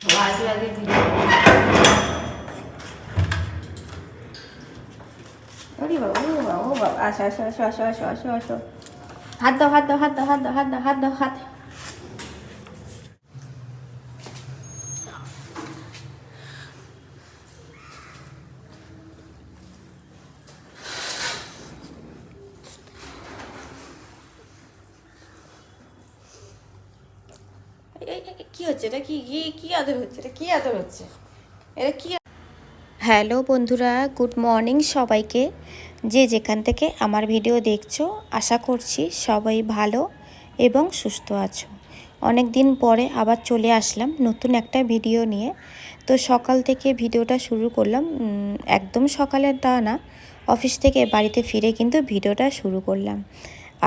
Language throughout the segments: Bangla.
আজকে আজকে ভিডিও ওরে বাবা ও বাবা ও বাবা আসো আসো আসো আসো আসো আসো আসো হাত দাও হাত দাও হাত দাও হাত দাও হাত দাও হাত দাও হাত কি হচ্ছে? এটা কি কি আদর হচ্ছে? এটা কি আদর হচ্ছে? এটা কি হ্যালো বন্ধুরা, গুড মর্নিং সবাইকে। যে যেখান থেকে আমার ভিডিও দেখছ, আশা করছি সবাই ভালো এবং সুস্থ আছো। অনেক দিন পরে আবার চলে আসলাম নতুন একটা ভিডিও নিয়ে। তো সকাল থেকে ভিডিওটা শুরু করলাম একদম সকালে তা না, অফিস থেকে বাড়িতে ফিরে কিন্তু ভিডিওটা শুরু করলাম।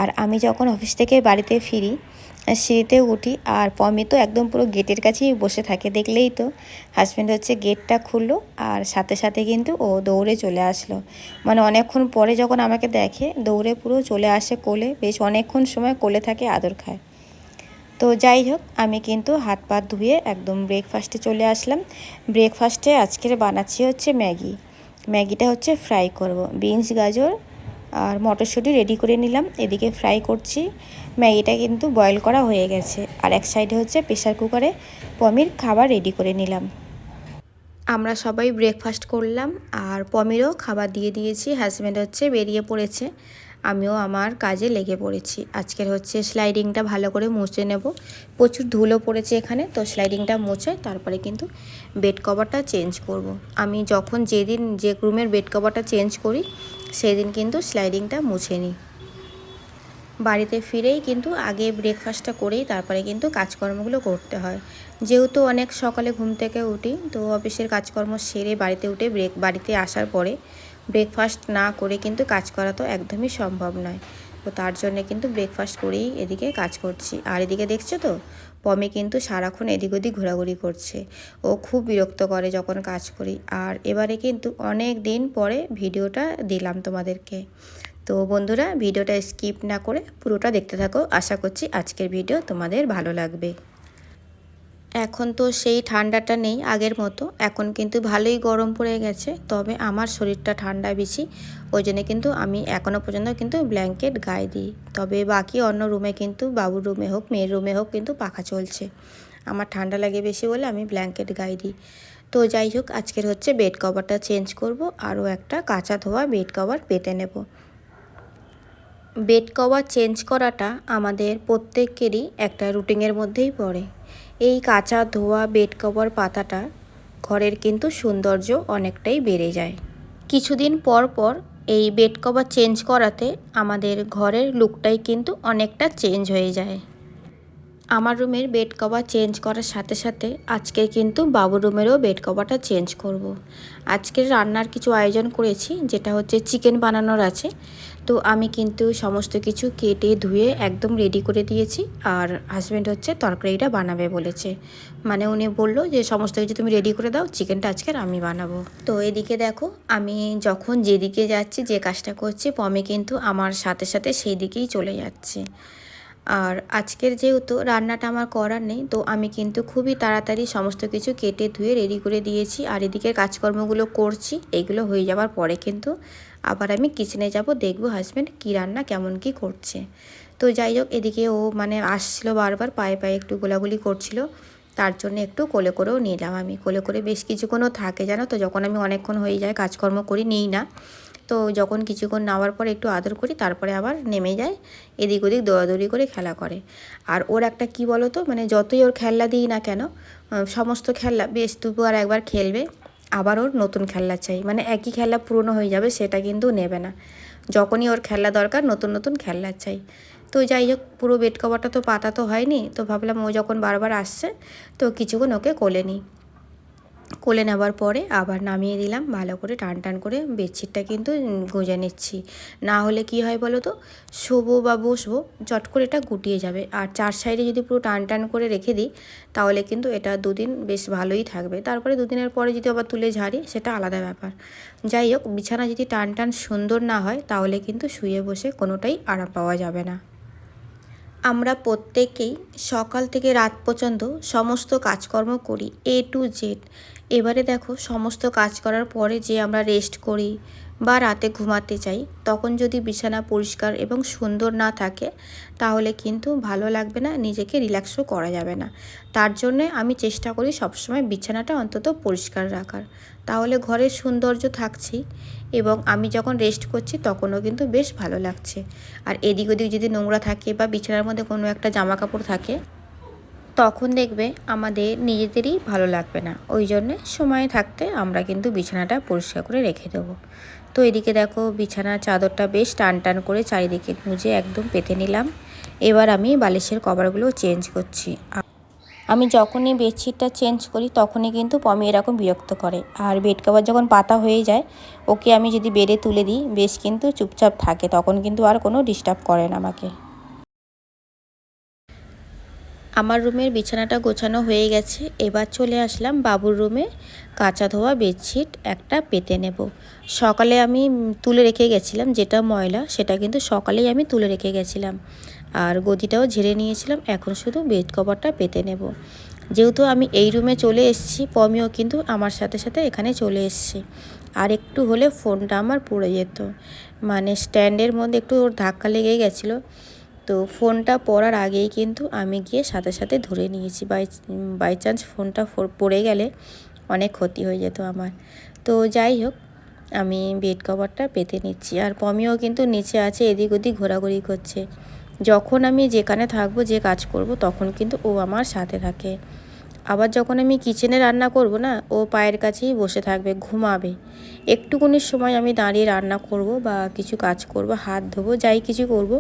আর আমি যখন অফিস থেকে বাড়িতে ফিরি সিঁড়িতে উঠি আর পমি তো একদম পুরো গেটের কাছেই বসে থাকে, দেখলেই তো। হাজব্যান্ড হচ্ছে গেটটা খুললো আর সাথে সাথে কিন্তু ও দৌড়ে চলে আসলো। মানে অনেকক্ষণ পরে যখন আমাকে দেখে, দৌড়ে পুরো চলে আসে কোলে, বেশ অনেকক্ষণ সময় কোলে থাকে আদর খায়। তো যাই হোক, আমি কিন্তু হাত পা ধুয়ে একদম ব্রেকফাস্টে চলে আসলাম। ব্রেকফাস্টে আজকের বানাচ্ছি হচ্ছে ম্যাগি। ম্যাগিটা হচ্ছে ফ্রাই করব। বিনস গাজর আর মটরশুঁটি রেডি করে নিলাম। এদিকে ফ্রাই করছি। ম্যাগিটা কিন্তু বয়েল করা হয়ে গেছে। আর এক সাইডে হচ্ছে প্রেশার কুকারে পমির খাবার রেডি করে নিলাম। আমরা সবাই ব্রেকফাস্ট করলাম আর পমিরও খাবার দিয়ে দিয়েছি। হাজব্যান্ড হচ্ছে বেরিয়ে পড়েছে। আমিও আমার কাজে লেগে পড়েছি। আজকের হচ্ছে স্লাইডিংটা ভালো করে মুছে নেব। প্রচুর ধুলো পড়েছে এখানে, তো স্লাইডিংটা মুছে তারপরে কিন্তু বেড কভারটা চেঞ্জ করব। আমি যখন যেদিন যে রুমের বেড কভারটা চেঞ্জ করি সেদিন কিন্তু স্লাইডিংটা মুছে নিই বাড়িতে ফিরেই কিন্তু আগে ব্রেকফাস্টটা করেই তারপরে কিন্তু কাজকর্মগুলো করতে হয়। যেহেতু অনেক সকালে ঘুম থেকে উঠি, তো অফিসের কাজকর্ম সেরে বাড়িতে উঠে ব্রেক বাড়িতে আসার পরে ব্রেকফাস্ট না করে কিন্তু কাজ করা তো একদমই সম্ভব নয়। তো তার জন্য কিন্তু ব্রেকফাস্ট করেই এদিকে কাজ করছি। আর এদিকে দেখছ তো পমি কিন্তু সারাক্ষণ এদিক ওদিক ঘোরাঘুরি করছে। ও খুব বিরক্ত করে যখন কাজ করি। আর এবারে কিন্তু অনেক দিন পরে ভিডিওটা দিলাম তোমাদেরকে। তো বন্ধুরা, ভিডিওটা স্কিপ না করে পুরোটা দেখতে থাকো। আশা করছি আজকের ভিডিও তোমাদের ভালো লাগবে। এখন তো সেই ঠান্ডাটা নেই আগের মতো। এখন কিন্তু ভালোই গরম পড়ে গেছে, তবে আমার শরীরটা ঠান্ডা বেশি। ওই জন্য কিন্তু আমি এখনও পর্যন্ত কিন্তু ব্ল্যাঙ্কেট গায়ে দিই। তবে বাকি অন্য রুমে কিন্তু বাবুর রুমে হোক, মেয়ের রুমে হোক কিন্তু পাখা চলছে। আমার ঠান্ডা লাগে বেশি বলে আমি ব্ল্যাঙ্কেট গায়ে দিই। তো যাই হোক, আজকের হচ্ছে বেড কভারটা চেঞ্জ করব, আরও একটা কাঁচা ধোয়া বেড কভার পেতে নেব। বেড কভার চেঞ্জ করাটা আমাদের প্রত্যেকেরই একটা রুটিনের মধ্যেই পড়ে। এই কাঁচা ধোয়া বেড কভার পাতাটা ঘরের কিন্তু সৌন্দর্য অনেকটাই বেড়ে যায়। কিছুদিন পর পর এই বেড কভার চেঞ্জ করাতে আমাদের ঘরের লুকটাই কিন্তু অনেকটা চেঞ্জ হয়ে যায়। আমার রুমের বেড কভার চেঞ্জ করার সাথে সাথে আজকে কিন্তু বাবুর রুমেরও বেড কভারটা চেঞ্জ করব। আজকের রান্নার কিছু আয়োজন করেছি, যেটা হচ্ছে চিকেন বানানোর আছে। তো আমি কিন্তু সমস্ত কিছু কেটে ধুয়ে একদম রেডি করে দিয়েছি, আর হাজব্যান্ড হচ্ছে তরকারিটা বানাবে বলেছে। মানে উনি বলল যে, সমস্ত কিছু তুমি রেডি করে দাও, চিকেনটা আজকের আমি বানাবো। তো এদিকে দেখো, আমি যখন যেদিকে যাচ্ছি, যে কাজটা করছি পমে কিন্তু আমার সাথে সাথে সেই দিকেই চলে যাচ্ছে। আর আজকের যেহেতু রান্নাটা আমার করার নেই, তো আমি কিন্তু খুবই তাড়াতাড়ি সমস্ত কিছু কেটে ধুয়ে রেডি করে দিয়েছি। আর এদিকে কাজকর্মগুলো করছি, এগুলো হয়ে যাওয়ার পরে কিন্তু আবার আমি কিচেনে যাব, দেখব হাজব্যান্ড কী রান্না, কেমন কি করছে। তো যাই হোক, এদিকে ও মানে আসছিল বারবার, পায়ে পায়ে একটু গোলাগুলি করছিল। তার জন্য একটু কোলে করেও নিলাম আমি কোলে করে বেশ কিছুক্ষণও থাকে, জানো তো, যখন আমি অনেকক্ষণ হয়ে যায়, কাজকর্ম করি, নিই না। তো যখন কিছুক্ষণ নেওয়ার পর একটু আদর করি, তারপরে আবার নেমে যায়, এদিক ওদিক দৌড়াদৌড়ি করে খেলা করে। আর ওর একটা কি বলো তো মানে যতই ওর খেলনা দিই না কেন সমস্ত খেলনা, বেশ দুপুর আর একবার খেলবে, আবার ওর নতুন খেলনা চাই। মানে একই খেলনা পুরনো হয়ে যাবে, সেটা কিন্তু নেবে না। যখনই ওর খেলনা দরকার, নতুন নতুন খেলনা চাই। তো যাই হোক, পুরো বেড কভারটা তো পাতা তো হয়নি, তো ভাবলাম ও যখন বারবার আসছে, তো কিছুক্ষণ ওকে কোলে নিই। কোলে নেওয়ার পরে আবার নামিয়ে দিলাম। ভালো করে টান টান করে বেডশিটটা কিন্তু গুঁজে নিচ্ছি। না হলে কি হয় বলো তো? শোবো বা বসবো, চট করে এটা গুটিয়ে যাবে। আর চার সাইডে যদি পুরো টান টান করে রেখে দিই, তাহলে কিন্তু এটা দুদিন বেশ ভালোই থাকবে। তারপরে দুদিনের পরে যদি আবার তুলে ঝাড়ি, সেটা আলাদা ব্যাপার। যাই হোক, বিছানা যদি টান টান সুন্দর না হয়, তাহলে কিন্তু শুয়ে বসে কোনোটাই আরাম পাওয়া যাবে না। আমরা প্রত্যেকেই সকাল থেকে রাত পর্যন্ত সমস্ত কাজকর্ম করি এ টু জেড এবারে দেখো, সমস্ত কাজ করার পরে যে আমরা রেস্ট করি বা রাতে ঘুমাতে যাই, তখন যদি বিছানা পরিষ্কার এবং সুন্দর না থাকে, তাহলে কিন্তু ভালো লাগবে না, নিজেকে রিল্যাক্সও করা যাবে না। তার জন্যে আমি চেষ্টা করি সবসময় বিছানাটা অন্তত পরিষ্কার রাখার। তাহলে ঘরের সৌন্দর্য থাকছি এবং আমি যখন রেস্ট করছি তখনও কিন্তু বেশ ভালো লাগছে। আর এদিক ওদিক যদি নোংরা থাকে বা বিছানার মধ্যে কোনো একটা জামা কাপড় থাকে, তখন দেখবে আমাদের নিজেদেরই ভালো লাগবে না। ওই জন্যে সময় থাকতে আমরা কিন্তু বিছানাটা পরিষ্কার করে রেখে দেবো। তো এদিকে দেখো বিছানার চাদরটা বেশ টান টান করে চারিদিকে গুঁজে একদম পেতে নিলাম। এবার আমি বালিশের কভারগুলো চেঞ্জ করছি। আমি যখনই বেডশিটটা চেঞ্জ করি, তখনই কিন্তু পমি এরকম বিরক্ত করে। আর বেড কভার যখন পাতা হয়ে যায়, ওকে আমি যদি বেডে তুলে দিই, বেশ কিন্তু চুপচাপ থাকে, তখন কিন্তু আর কোনো ডিস্টার্ব করে না আমাকে। আমার রুমের বিছানাটা গোছানো হয়ে গেছে, এবার চলে আসলাম বাবুর রুমে। কাঁচা ধোয়া বেডশিট একটা পেতে নেব। সকালে আমি তুলে রেখে গেছিলাম যেটা ময়লা, সেটা কিন্তু সকালেই আমি তুলে রেখে গেছিলাম। আর গদিটাও ঝেড়ে নিয়েছিলাম। এখন শুধু বেড কভারটা পেতে নেব। যেহেতু আমি এই রুমে চলে এসেছি, পমিও কিন্তু আমার সাথে সাথে এখানে চলে এসছে। আর একটু হলে ফোনটা আমার পড়ে যেত। মানে স্ট্যান্ডের মধ্যে একটু ওর ধাক্কা লেগে গেছিল। তো ফোনটা পড়ার আগেই কিন্তু আমি গিয়ে সাথে সাথে ধরে নিয়েছি। বাই বাই চান্স ফোনটা পড়ে গেলে অনেক ক্ষতি হয়ে যেত আমার। তো যাই হোক, আমি বেড কভারটা পেতে নিচ্ছি। আর পমিও কিন্তু নিচে আছে, এদিক ওদিক ঘোরাঘুরি করছে। যখন আমি যেখানে থাকব, যে কাজ করব, তখন কিন্তু ও আমার সাথে থাকে। আবার যখন আমি কিচেনে রান্না করব না, ও পায়ের কাছেই বসে থাকবে, ঘুমাবে। একটুকুনির সময় আমি দাঁড়িয়ে রান্না করব বা কিছু কাজ করব, হাত ধোবো, যাই কিছু করব,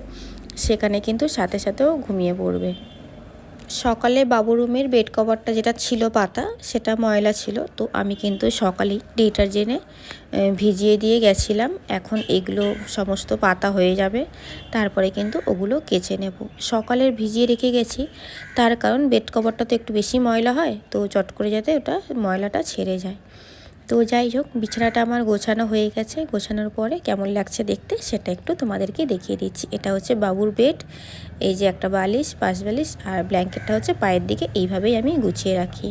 সেখানে কিন্তু সাথে সাথেও ঘুমিয়ে পড়বে। সকালে বাবু রুমের বেড কভারটা যেটা ছিল পাতা, সেটা ময়লা ছিল। তো আমি কিন্তু সকালেই ডিটারজেন্টে ভিজিয়ে দিয়ে গেছিলাম। এখন এগুলো সমস্ত পাতা হয়ে যাবে। তারপরে কিন্তু ওগুলো কেচে নেব। সকালের ভিজিয়ে রেখে গেছি। তার কারণ বেড কভারটা তো একটু বেশি ময়লা হয়, তো চট করে যাতে ওটা ময়লাটা ছেড়ে যায়। তো যাই হোক, বিছানাটা আমার গোছানো হয়ে গেছে। গোছানোর পরে কেমন লাগছে দেখতে সেটা একটু তোমাদেরকে দেখিয়ে দিচ্ছি। এটা হচ্ছে বাবুর বেড এই যে একটা বালিশ, পাশ বালিশ আর ব্ল্যাঙ্কেটটা হচ্ছে পায়ের দিকে, এইভাবেই আমি গুছিয়ে রাখি।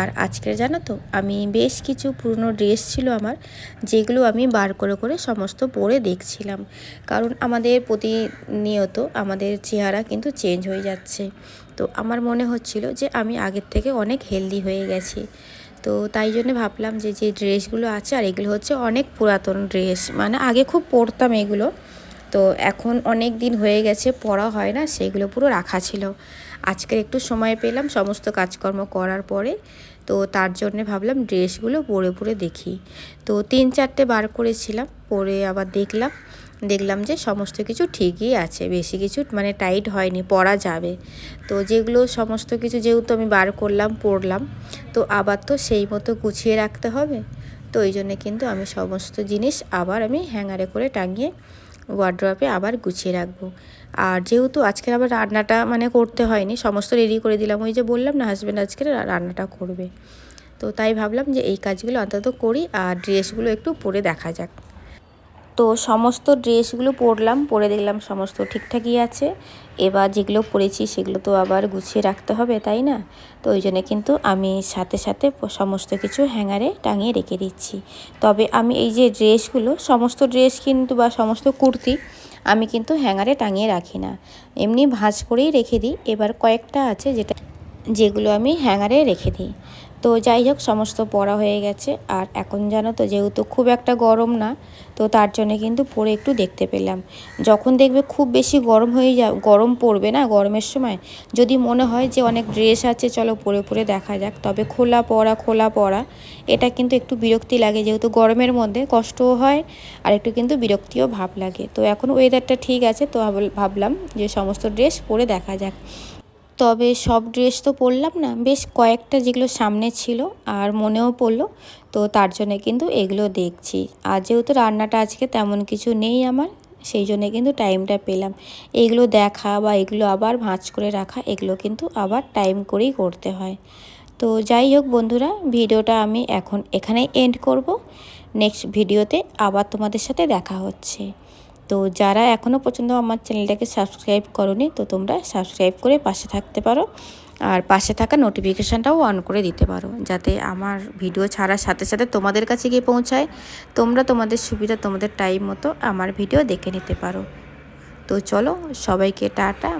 আর আজকের জানো তো, আমি বেশ কিছু পুরনো ড্রেস ছিল আমার, যেগুলো আমি বার করে করে সমস্ত পরে দেখছিলাম। কারণ আমাদের প্রতিনিয়ত আমাদের চেহারা কিন্তু চেঞ্জ হয়ে যাচ্ছে। তো আমার মনে হচ্ছিল যে আমি আগের থেকে অনেক হেলদি হয়ে গেছি। তো তাই জন্য ভাবলাম যে যে ড্রেসগুলো আছে, আর এগুলো হচ্ছে অনেক পুরাতন ড্রেস। মানে আগে খুব পরতাম এগুলো। তো এখন অনেক দিন হয়ে গেছে পড়া হয় না, সেগুলো পুরো রাখা ছিল। আজকের একটু সময় পেলাম, সমস্ত কাজকর্ম করার পরে। তো তার জন্যে ভাবলাম ড্রেসগুলো পরে পরে দেখি। তো তিন চারটে বার করেছিলাম, পরে আবার দেখলাম। দেখলাম যে সমস্ত কিছু ঠিকই আছে, বেশি কিছু মানে টাইট হয়নি, পরা যাবে। তো যেগুলো সমস্ত কিছু যেহেতু আমি বার করলাম, পরলাম, তো আবার তো সেই মতো গুছিয়ে রাখতে হবে। তো ওই জন্যে কিন্তু আমি সমস্ত জিনিস আবার আমি হ্যাঙ্গারে করে টাঙিয়ে ওয়ার্ড্রপে আবার গুছিয়ে রাখব। আর যেহেতু আজকের আবার রান্নাটা মানে করতে হয়নি, সমস্ত রেডি করে দিলাম, ওই যে বললাম না হাজব্যান্ড আজকে রান্নাটা করবে। তো তাই ভাবলাম যে এই কাজগুলো অন্তত করি, আর ড্রেসগুলো একটু পরে দেখা যাক। তো সমস্ত ড্রেসগুলো পরলাম, পরে দেখলাম সমস্ত ঠিকঠাকই আছে। এবার যেগুলো পরেছি সেগুলো তো আবার গুছিয়ে রাখতে হবে, তাই না? তো ওই জন্য কিন্তু আমি সাথে সাথে সমস্ত কিছু হ্যাঙ্গারে টাঙিয়ে রেখে দিচ্ছি। তবে আমি এই যে ড্রেসগুলো সমস্ত ড্রেস কিন্তু বা সমস্ত কুর্তি আমি কিন্তু হ্যাঙ্গারে টাঙিয়ে রাখি না। এমনি ভাঁজ করেই রেখে দিই। এবার কয়েকটা আছে যেটা, যেগুলো আমি হ্যাঙ্গারে রেখে দিই। তো যাই হোক, সমস্ত পড়া হয়ে গেছে। আর এখন জানো তো, যেহেতু খুব একটা গরম না, তো তার জন্য কিন্তু পরে একটু দেখতে পেলাম। যখন দেখবে খুব বেশি গরম হয়ে যা, গরম পড়বে না গরমের সময়, যদি মনে হয় যে অনেক ড্রেস আছে, চলো পরে পরে দেখা যাক। তবে খোলা পড়া খোলা পড়া, এটা কিন্তু একটু বিরক্তি লাগে, যেহেতু গরমের মধ্যে কষ্টও হয়, আর একটু কিন্তু বিরক্তিও ভাব লাগে। তো এখন ওয়েদারটা ঠিক আছে, তো ভাবলাম যে সমস্ত ড্রেস পরে দেখা যাক। তবে সব ড্রেস তো পরলাম না, বেশ কয়েকটা যেগুলো সামনে ছিল আর মনেও পড়ল, তো তার জন্যে কিন্তু এগুলো দেখছি। আর যেহেতু রান্নাটা আজকে তেমন কিছু নেই আমার, সেই জন্যে কিন্তু টাইমটা পেলাম। এগুলো দেখা বা এগুলো আবার ভাঁজ করে রাখা, এগুলো কিন্তু আবার টাইম করেই করতে হয়। তো যাই হোক বন্ধুরা, ভিডিওটা আমি এখন এখানেই এন্ড করব। নেক্সট ভিডিওতে আবার তোমাদের সাথে দেখা হচ্ছে। তো যারা এখনও পর্যন্ত আমার চ্যানেলটাকে সাবস্ক্রাইব করনি, তো তোমরা সাবস্ক্রাইব করে পাশে থাকতে পারো আর পাশে থাকা নোটিফিকেশানটাও অন করে দিতে পারো যাতে আমার ভিডিও ছাড়ার সাথে সাথে তোমাদের কাছে গিয়ে পৌঁছায়। তোমরা তোমাদের সুবিধা, তোমাদের টাইম মতো আমার ভিডিও দেখে নিতে পারো। তো চলো সবাইকে টাটা